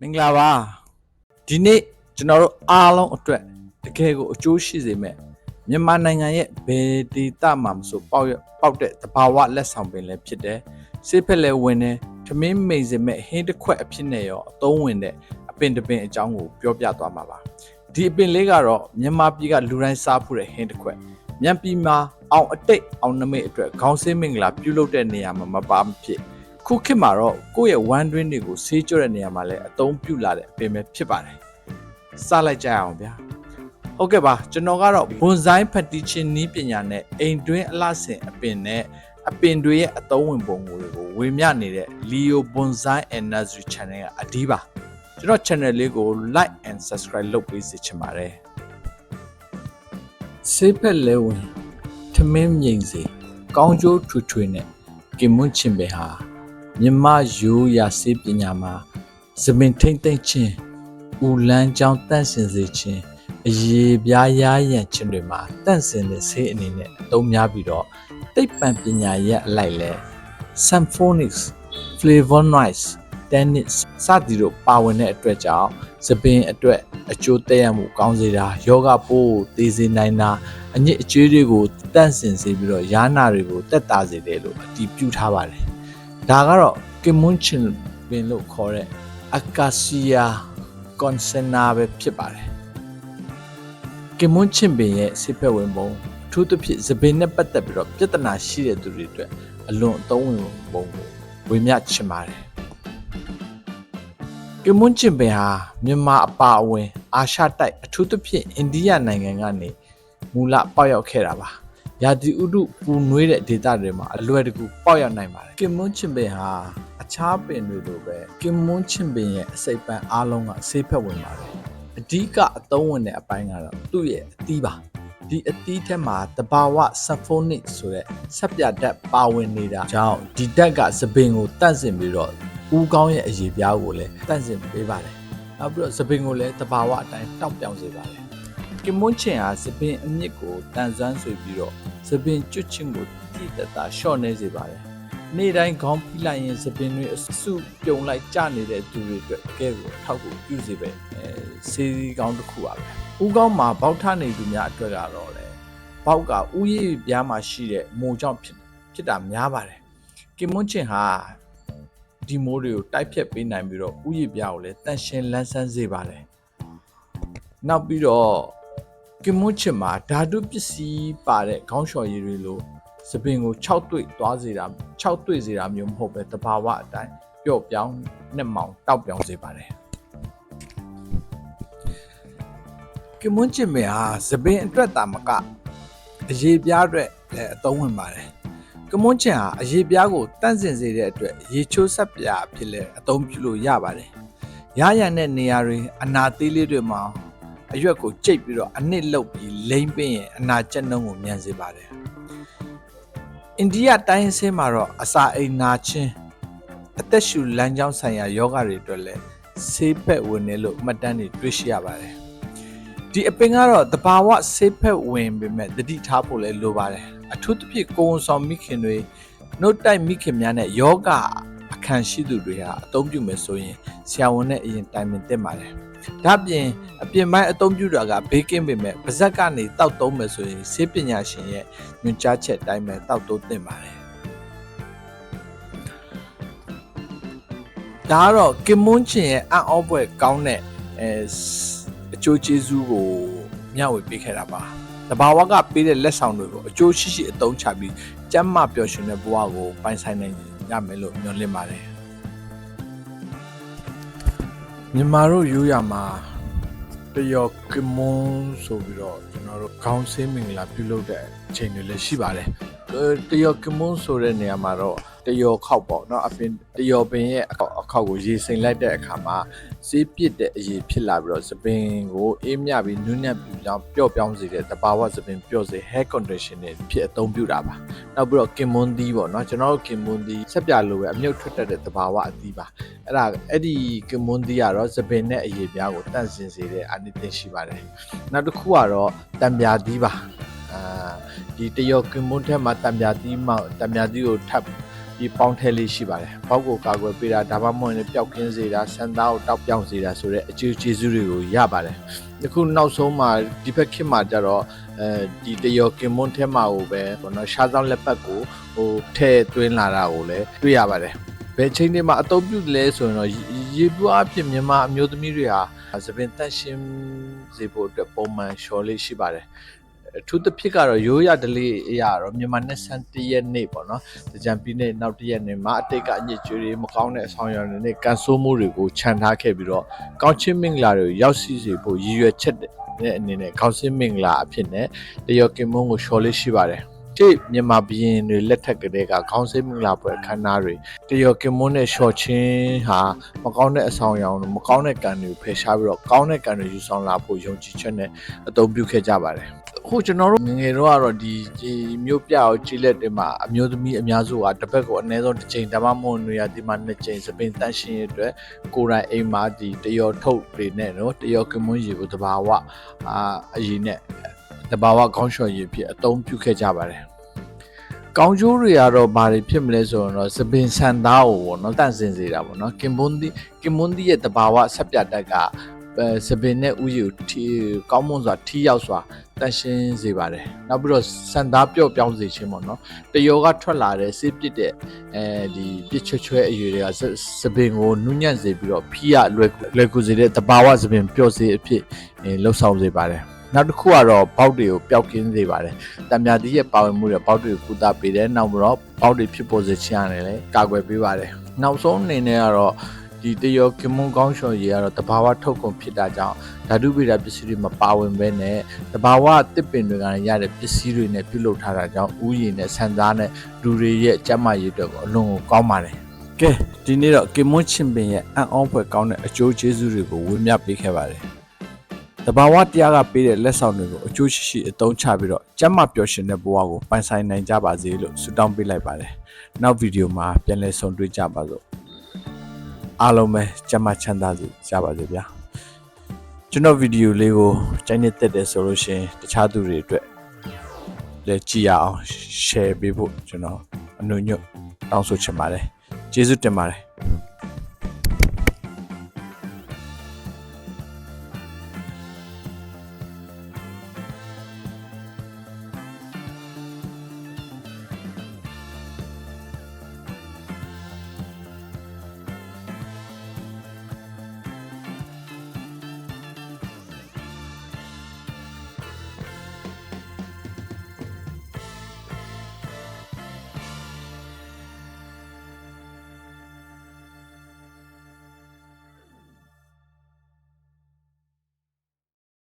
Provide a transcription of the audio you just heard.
မင်္ဂလာပါဒီနေ့ကျွန်တော်တို့အားလုံးအတွက်တကယ်ကိုအကျိုးရှိစေမဲ့မြန်မာနိုင်ငံရဲ့ဘယ်ဒေသမမှမဆိုပေါက်ရပေါက်တဲ့တဘာဝလက်ဆောင်ပင်လည်းဖြစ်တယ်ဆေးဖက်လည်းဝင်တယ်ထမင်းမိန်စေမဲ့ဟင်းတစ်ခွက်အဖြစ်နဲ့ရောအသုံးဝင်တဲ့အပင်တစ်ပင်အကြောင်းကိုပြောပြသွားမှာပါဒီအပင်လေးကတော့မြန်မာပြည်ကလူတိုင်းစားဖို့တဲ့ဟင်းတစ်ခွက်မြန်ပြည်မှာအောင်အတိတ်အောင်နမိတ်အတွက်ခေါင်းစင်းမင်္ဂလာပြုလုပ်တဲ့နေရာမှာမပါမဖြစ် ခုခေတ်မှာတော့ကိုယ့်ရဲ့ one dream တွေကိုဆေးကြောတဲ့နေရာမှာလည်းအသုံးပြုလာတဲ့အပင်ပဲဖြစ်ပါတယ်။စလိုက်ကြရအောင်ဗျာ။ဟုတ်ကဲ့ပါကျွန်တော်ကတော့ဘွန်ဇိုင်းဖတ်တီချင်းနီးပညာနဲ့အိမ်တွင်းအလှဆင်အပင်နဲ့အပင်တွေရဲ့အသုံးဝင်ပုံတွေကိုဝေမျှနေတဲ့ Leo Bonsai and Nursery Channel ကအဒီးပါ။ကျွန်တော် channel လေးကို like and subscribe လုပ်ပေးစေချင်ပါတယ်။ဆေးဖက်လဲဝင်ထမင်းမြိန်စီကောင်းကျိုးထွေထွေနဲ့ကင်မွန်းချင်ပဲဟာ မြမရိုးရာစေပညာမှာသပင်ထိမ့်သိမ့်ခြင်းဦးလန်းချောင်းတန့်စင်စေခြင်းအရေးပြားရရန်ခြင်းတွေမှာတန့်စင်တဲ့ဆေးအနေနဲ့အသုံးများပြီးတော့တိတ်ပံပညာရဲ့အလိုက်လဲ symphonics flavonoids tannins စသည်တို့ပါဝင်တဲ့အတွက်ကြောင့်သပင်အတွက်အကျိုးသက်ရောက်မှုကောင်းစေတာယောဂပိုးတည်စေနိုင်တာအညစ်အကြေးတွေကိုတန့်စင်စေပြီးတော့ယာနာတွေကိုတက်တာစေတယ်လို့အတည်ပြုထားပါတယ် ဒါကတော့ကင်မွန်းချင်ပင်လို့ခေါ်တဲ့အကာစီယာကွန်ဆန်နာပဲဖြစ်ပါတယ်ကင်မွန်းချင်ပင်ရဲ့ဆေးဖက်ဝင်ပုံအထူးသဖြင့်သပင်နဲ့ပတ်သက်ပြီးတော့ပြဿနာရှိတဲ့သူတွေအတွက်အလွန်အသုံးဝင်ပုံကိုဝေမျှချင်ပါတယ်ကင်မွန်းချင်ပင်ဟာမြန်မာအပါအဝင် အာရှတိုက်အထူးသဖြင့်အိန္ဒိယနိုင်ငံကနေမူလပေါက်ရောက်ခဲ့တာပါ ရာသီဥတုပူနွေးတဲ့ဒေသတွေမှာအလွယ်တကူပေါက်ရောက်နိုင်ပါတယ်။ကင်မွန်းချင်ပင်ဟာအခြားပင်တွေလိုပဲကင်မွန်းချင်ပင်ရဲ့အစိပ်ပန်းအားလုံးကဆေးဖက်ဝင်ပါတယ်။အဓိကအသုံးဝင်တဲ့အပိုင်းကတော့သူ့ရဲ့အသီးပါ။ဒီအသီးထဲမှာတဘာဝဆပ်ဖိုနစ်ဆိုတဲ့ဆက်ပြဓာတ်ပါဝင်နေတာကြောင့်ဒီဓာတ်ကသပင်ကိုတန့်စင်ပြီးတော့ဦးကောင်းရဲ့အရေးပြားကိုလည်းတန့်စင်ပေးပါတယ်။နောက်ပြီးတော့သပင်ကိုလည်းတဘာဝအတိုင်းတောက်ပြောင်စေပါတယ်။ ကင်မွန်းချင်ဟာစပင်အမြင့်ကိုတန်ဆွမ်းဆွေပြီးတော့စပင်ကျွတ်ချင်းကိုတိတက်တာရှော့နေစေပါတယ်။နေ့တိုင်းခေါင်းဖိလိုက်ရင်စပင်တွေအစုပြုံလိုက်ကျနေတဲ့သူတွေအတွက်တကယ်ကိုအထောက်ကိုပြုစေပဲအဲစေးကောင်းတစ်ခုပါပဲ။ဦးကောင်းမှာဘောက်ထနေသူများအတွက်ကတော့လေဘောက်ကဥယျာဉ်ပြားမှာရှိတဲ့မိုးကြောင့်ဖြစ်ဖြစ်တာများပါတယ်။ကင်မွန်းချင်ဟာဒီမိုးတွေကိုတိုက်ဖြတ်ပေးနိုင်ပြီးတော့ဥယျာဉ်ပြားကိုလည်းတန့်ရှင်းလန်းဆန်းစေပါတယ်။နောက်ပြီးတော့ ကင်မွန်းချင်မှာဓာတုပစ္စည်းပါတဲ့ခေါင်းလျှော်ရည်တွေလိုသပင်ကို6တွေ့သွားစေတာ6တွေ့စေတာမျိုးမဟုတ်ပဲတဘာဝအတိုင်းပျော့ပြောင်းနဲ့မောင်တောက်ပြောင်းစေပါတယ်ကင်မွန်းချင်မယ်ဟာသပင်အတွက်တာမကအရေးပြားအတွက်လည်းအသုံးဝင်ပါတယ်ကမွန်းချင်ဟာအရေးပြားကိုတန့်စင်စေတဲ့အတွက်ရေချိုးဆက်ပြာအဖြစ်လည်းအသုံးပြုလို့ရပါတယ်ရရန်တဲ့နေရာတွေအနာသေးလေးတွေမှာ အရွက်ကိုကြိတ်ပြီးတော့အနစ်လုတ်ပြီးလိမ့်ပင်းရင်အနာကျက်နှုံးကိုမြန်စေပါတယ်အိန္ဒိယတိုင်းဆင်းမှာတော့အစာအိမ်နာချင်းအသက်ရှူလမ်းကြောင်းဆိုင်ရာယောဂတွေအတွက်လည်းဆေးဖက်ဝင်တယ်လို့မှတ်တမ်းတွေတွေ့ရှိရပါတယ်ဒီအပင်ကတော့တဘာဝဆေးဖက်ဝင်ပေမဲ့တတိထားဖို့လည်းလိုပါတယ်အထူးသဖြင့်ကိုယ်ဝန်ဆောင်မိခင်တွေနှုတ်တိုက်မိခင်များနဲ့ယောဂအခန့်ရှိသူတွေဟာအသုံးပြုမယ်ဆိုရင် ဆရာဝန်နဲ့အရင်တိုင်ပင်သင့်ပါတယ်ဒါ့အပြင်အပြင်ပိုင်းအသုံးပြုတာကဘေးကင်းပေမဲ့ပါဇက်ကနေတောက်သုံးမယ်ဆိုရင်ဆေးပညာရှင်ရဲ့ညွှန်ကြားချက်အတိုင်းပဲတောက်သုံးသင့်ပါတယ်။ဒါကတော့ကင်မွန်းချင်ရဲ့အံ့ဩဖွယ်ကောင်းတဲ့အဲအကျိုးကျေးဇူးကိုမျှဝေပေးခဲ့တာပါ။တဘာဝကပေးတဲ့လက်ဆောင်တွေကိုအကျိုးရှိရှိအသုံးချပြီးကျမ်းမာပျော်ရွှင်တဲ့ဘဝကိုပိုင်ဆိုင်နိုင်ရမယ်လို့မျှော်လင့်ပါတယ်။ မြန်မာတို့ရိုးရမှာတယောကမွန်ဆိုပြီးတော့ကျွန်တော်တို့ခေါင်းစင်းမင်္ဂလာပြုလုပ်တဲ့အချိန်တွေလည်းရှိပါတယ်အဲတယောကမွန်ဆိုတဲ့နေရာမှာတော့တယောခောက်ပေါ့เนาะအပြင်တယောပင်ရဲ့အခောက်အခောက်ကိုရေစိမ်လိုက်တဲ့အခါမှာ ဆေးပစ်တဲ့အရည်ဖြစ်လာပြီးတော့သပင်ကိုအေးမြပြီးနူးနက်ပြီးကြောင်းပျော့ပြောင်းစေတဲ့တဘာဝသပင်ပျော့စေ hair conditioner ဖြစ်အသုံးပြုတာပါနောက်ပြီးတော့ကင်မွန်သီးပေါ့နော်ကျွန်တော်တို့ကင်မွန်သီးဆက်ပြလိုပဲအမြုပ်ထွက်တတ်တဲ့တဘာဝအသီးပါအဲ့ဒါအဲ့ဒီကင်မွန်သီးကတော့သပင်နဲ့အရည်ပြားကိုတန့်စင်စေတဲ့အနိသင်ရှိပါတယ်နောက်တစ်ခုကတော့တံပြာသီးပါအာဒီတယောကင်မွန်ထက်မှာတံပြာသီးမှတံပြာသီးကိုထပ် ဒီပေါင်းထဲလေးရှိပါတယ်။ဘောက်ကိုကာကွယ်ပေးတာဒါမှမဟုတ်ရင်ပျောက်ကင်းစေတာဆန်သားကိုတောက်ပြောင်စေတာဆိုတဲ့အကျိုးကျေးဇူးတွေကိုရပါတယ်။အခုနောက်ဆုံးမှာဒီဘက်ခေတ်မှာကျတော့အဲဒီတယောကင်မွန်ထဲမှာကိုပဲဘောနော်ရှားဆောင်လက်ပတ်ကိုဟိုထဲ့သွင်းလာတာကိုလည်းတွေ့ရပါတယ်။ဘယ်ချိန်တွေမှာအသုံးပြုလဲဆိုရင်တော့ရေပူအဖြစ်မြန်မာအမျိုးသမီးတွေဟာသပင်တက်ရှင်းစေဖို့အတွက်ပုံမှန်လျှော်လေးရှိပါတယ်။ အထူးသဖြင့်ကတော့ရိုးရဒလေးအရာတော့မြန်မာ21ရက်နေ့ပေါ့နော်။ကြံပြီးနေ့နောက်တစ်ရက်နေ့မှာအတိတ်ကအညစ်အကြေးတွေမကောင်းတဲ့အဆောင်အရာတွေနဲ့ကန်ဆိုးမှုတွေကိုခြံထားခဲ့ပြီးတော့ကောင်းချင်းမင်္ဂလာတွေကိုရောက်ရှိစေဖို့ရည်ရွယ်ချက်တဲ့အနေနဲ့ကောင်းစင်းမင်္ဂလာအဖြစ်နဲ့တရောကင်မွန်ကိုလျှော်လေးရှိပါတယ်။ဒီမြန်မာဘီရင်တွေလက်ထက်ကလေးကခေါင်းစင်းမင်္ဂလာပွဲအခမ်းအနားတွေတရောကင်မွန်နဲ့ရှော့ချင်းဟာမကောင်းတဲ့အဆောင်အရာတွေမကောင်းတဲ့ကံတွေကိုဖယ်ရှားပြီးတော့ကောင်းတဲ့ကံတွေယူဆောင်လာဖို့ယုံကြည်ချက်နဲ့အသုံးပြုခဲ့ကြပါတယ်။အ ခုကျွန်တော်တို့ငယ်ငယ်တော့ကတော့ဒီဒီမျိုးပြအောင်ကြီးလက်တွေမှာအမျိုးသမီးအများစုကတစ်ပတ်ကိုအနည်းဆုံးတစ်ချိန်ဒါမှမဟုတ်နေရာဒီမှာနှစ်ချိန်စပင်တန့်ရှင်းရတဲ့ကိုယ်တိုင်အိမ်မှာဒီတရောထုတ်တွေနဲ့နော်တရောကမွန်ရေကိုတဘာဝအာအရင်နဲ့တဘာဝကောင်းလျှော်ရည်ဖြစ်အသုံးပြုခဲ့ကြပါတယ်ကောင်းကျိုးတွေကတော့ဘာတွေဖြစ်မလဲဆိုတော့စပင်ဆန်သားကိုပေါ့နော်တန့်စင်စေတာပေါ့နော်ကင်ဘွန်ဒီကင်ဘွန်ဒီရဲ့တဘာဝဆက်ပြတ်တက်ကအဲစပင်နဲ့ဥယျာဉ်ထီကောင်းမွန်စွာထီရောက်စွာ တန့်ရှင်းစေပါတယ်နောက်ပြီးတော့ဆန်သားပြော့ပြောင်းစေခြင်းပေါ့နော်တယောကထွက်လာတဲ့စေးပစ်တဲ့အဲဒီပစ်ချွတ်ချွဲအရွယ်တွေကစစပင်ကိုနုညံ့စေပြီးတော့ဖီးရလွယ်လွယ်ကူစေတဲ့တဘာဝစပင်ပျော့စေအဖြစ်အဲလှုပ်ဆောင်စေပါတယ်နောက်တစ်ခုကတော့ဘောက်တွေကိုပျောက်ကင်းစေပါတယ်။တံမြာတီးရဲ့ပါဝင်မှုတွေဘောက်တွေကိုကုသပေးတယ်။နောက်ပြီးတော့ဘောက်တွေဖြစ်ပေါ်စေခြင်းရတယ်လေကာကွယ်ပေးပါတယ်။နောက်ဆုံးအနေနဲ့ကတော့ ဒီတရောကင်မွန်ကောင်းရှော်ရေကတော့တဘာဝထုတ်ကုန်ဖြစ်တာကြောင့်ဓာတုဗေဒပစ္စည်းတွေမပါဝင်ဘဲနဲ့တဘာဝတစ်ပင်တွေကရတဲ့ပစ္စည်းတွေနဲ့ပြုလုပ်ထားတာကြောင့်ဥယျာဉ်နဲ့ဆန်သားနဲ့လူတွေရဲ့ကျန်းမာရေးအတွက်ကိုအလွန်ကိုကောင်းပါတယ်။ကဲဒီနေ့တော့ကင်မွန်ချင်းပင်ရဲ့အံ့ဩဖွယ်ကောင်းတဲ့အကျိုးကျေးဇူးတွေကိုဝေမျှပေးခဲ့ပါတယ်။တဘာဝတရားကပေးတဲ့လက်ဆောင်တွေကိုအကျိုးရှိရှိအသုံးချပြီးတော့ကျန်းမာပျော်ရွှင်တဲ့ဘဝကိုပိုင်ဆိုင်နိုင်ကြပါစေလို့ဆုတောင်းပေးလိုက်ပါတယ်။နောက်ဗီဒီယိုမှာပြန်လည်ဆုံတွေ့ကြပါစို့။ အားလုံးပဲကျန်းမာချမ်းသာစေကြပါစေဗျာ။ကျွန်တော်ဗီဒီယိုလေးကိုကြိုက်နေတဲ့တယ်ဆိုလို့ရှိရင်တခြားသူတွေအတွက်လည်းကြည့်ရအောင် share ပေးဖို့ကျွန်တော်အနှုတ်ညွတ်တောင်းဆိုချင်ပါတယ်။ကျေးဇူးတင်ပါတယ်။